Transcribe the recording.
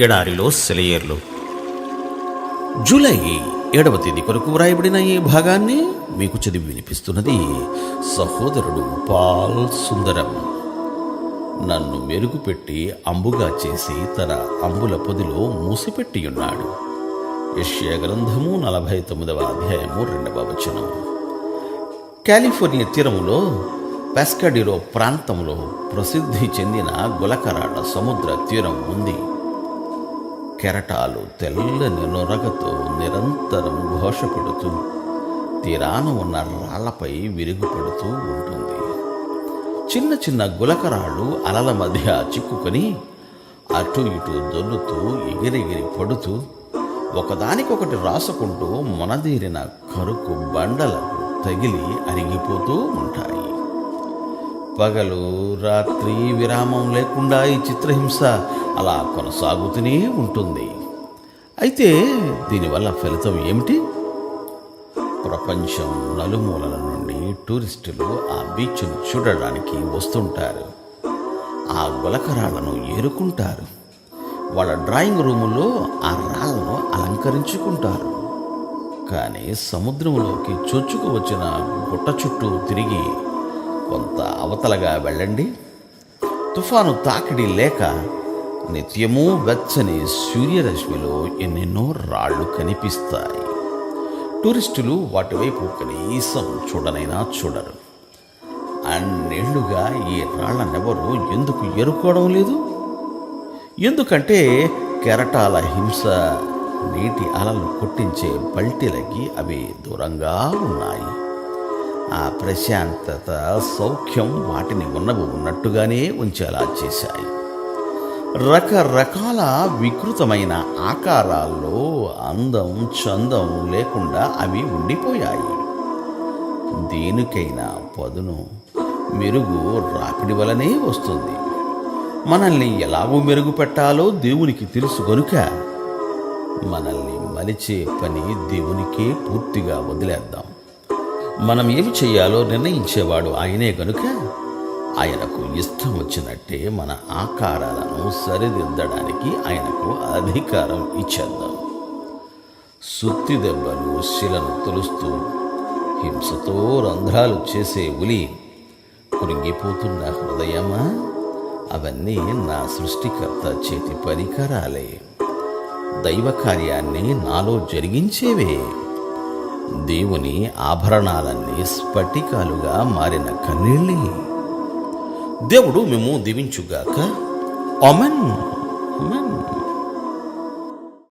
ఎడారిలో సెలయేర్లు. జూలై ఏడవ తేదీ కొరకు వ్రాయబడిన ఈ భాగాన్ని మీకు చదివి వినిపిస్తున్నది సహోదరుడు పాల్ సుందరం. నన్ను మెరుగుపెట్టి అంబుగా చేసి తన అంబుల పొదిలో మూసిపెట్టి ఉన్నాడు యష్యా గ్రంథము నలభై తొమ్మిదవ అధ్యాయము రెండవ వచనం. కాలిఫోర్నియా తీరములో పెస్కడిరో ప్రాంతంలో ప్రసిద్ధి చెందిన గులకరాడ సముద్ర తీరం ఉంది. కెరటాలు తెల్లని నొరగతో నిరంతరం ఘోషపెడుతూ తీరాన ఉన్న రాళ్ళపై విరుగుపడుతూ ఉంటుంది. చిన్న చిన్న గులకరాళ్ళు అలల మధ్య చిక్కుకొని అటు ఇటు దొల్లుతూ ఎగిరెగిరి పడుతూ ఒకదానికొకటి రాసుకుంటూ మొనదీరిన కరుకు బండలకు తగిలి అరిగిపోతూ ఉంటాయి. పగలు రాత్రి విరామం లేకుండా ఈ చిత్రహింస అలా కొనసాగుతూనే ఉంటుంది. అయితే దీనివల్ల ఫలితం ఏమిటి? ప్రపంచం నలుమూలల నుండి టూరిస్టులు ఆ బీచ్ను చూడడానికి వస్తుంటారు. ఆ గులకరాళ్ళను ఏరుకుంటారు. వాళ్ళ డ్రాయింగ్ రూముల్లో ఆ రాళ్ళను అలంకరించుకుంటారు. కానీ సముద్రంలోకి చొచ్చుకు వచ్చిన గుట్ట చుట్టూ తిరిగి కొంత అవతలగా వెళ్ళండి. తుఫాను తాకిడి లేక నిత్యము వెచ్చని సూర్యరశ్మిలో ఎన్నెన్నో రాళ్ళు కనిపిస్తాయి. టూరిస్టులు వాటి వైపు కనీసం చూడనైనా చూడరు. అన్నేళ్ళుగా ఈ రాళ్ళనెవరు ఎందుకు ఎరుకోవడం లేదు? ఎందుకంటే కెరటాల హింస నీటి అలలు కొట్టించే పల్టీలకి అవి దూరంగా ఉన్నాయి. ఆ ప్రశాంతత సౌఖ్యం వాటిని ఉన్నవి ఉన్నట్టుగానే ఉంచేలా చేశాయి. రకరకాల వికృతమైన ఆకారాల్లో అందం చందం లేకుండా అవి ఉండిపోయాయి. దేనికైనా పదును మెరుగు రాపిడి వలనే వస్తుంది. మనల్ని ఎలాగో మెరుగు పెట్టాలో దేవునికి తెలుసు గనుక మనల్ని మలిచే పని దేవునికే పూర్తిగా వదిలేద్దాం. మనం ఏమి చేయాలో నిర్ణయించేవాడు ఆయనే గనుక ఆయనకు ఇష్టం వచ్చినట్టే మన ఆకారాలను సరిదిద్దడానికి ఆయనకు అధికారం ఇచ్చేద్దాం. సుత్తి దెబ్బలు శిలను తొలుస్తూ హింసతో రంధ్రాలు చేసే ఉలి కురింగిపోతున్న హృదయమా? అవన్నీ నా సృష్టికర్త చేతి పరికరాలే. దైవ కార్యాన్ని నాలో జరిగించేవే. దేవుని ఆభరణాలన్నీ స్ఫటికాలుగా మారిన కన్నీళ్ళే. దేవుడు మేము దీవించుగాక. అమెన్ అమన్